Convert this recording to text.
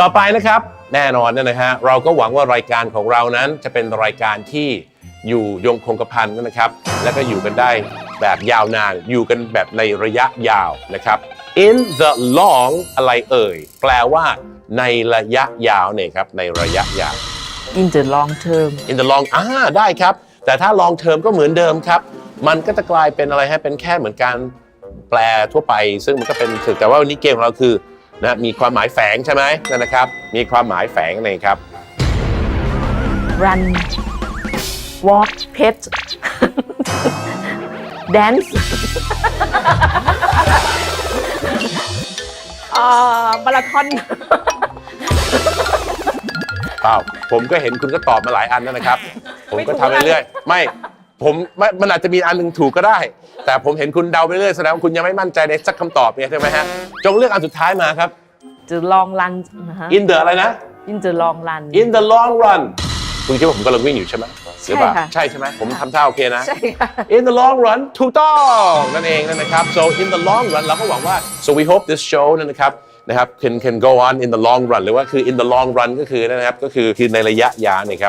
ต่อไปนะครับแน่นอนนะฮะเราก็หวังว่ารายการของเรานั้นจะเป็นรายการที่อยู่ยงคงกระพันนะครับ และก็อยู่กันได้แบบยาวนานอยู่กันแบบในระยะยาวนะครับ in the long อะไรเอ่ย แปลว่าในระยะยาวเนี่ยครับในระยะยาว in the long term in the long อ่าได้ครับ แต่ถ้า long term ก็เหมือนเดิมครับ มันก็จะกลายเป็นอะไรฮะเป็นแค่เหมือนการแปลทั่วไป ซึ่งมันก็เป็นถึงแต่ว่าวันนี้เกมของเราคือ นะมีความหมายแฝงใช่ไหมนั่นนะครับ มีความหมายแฝงนี่ครับ run walk pet dance เอ่อมาราธอน เปล่าผมก็เห็นคุณก็ตอบมาหลายอันแล้วนะครับ ผมก็ทำไปเรื่อยไม่ ผมไม่มันอาจจะมีอันหนึงถูกก็ได้ แต่ผมเห็นคุณเดาไปเรื่อยแสดงว่าคุณยังไม่มั่นใจในสักคำตอบเนี่ยใช่ไหมฮะ จงเลือกอันสุดท้ายมาครับ the long run นะฮะ in the อะไรนะ in the long run in the long run คุณคิดว่าผมกำลังวิ่งอยู่ใช่ไหมหรือเปล่าใช่ค่ะ ใช่ใช่ไหมผมทำท่าโอเคนะ ใช่ค่ะ in the long run ถูกต้องนั่นเองนะครับ so in the long run เราก็หวังว่า so we hope this show นั่นนะครับนะครับ can can go on in the long run หรือว่าคือ in the long run ก็คือนะครับก็คือคือในระยะยาวนะครับ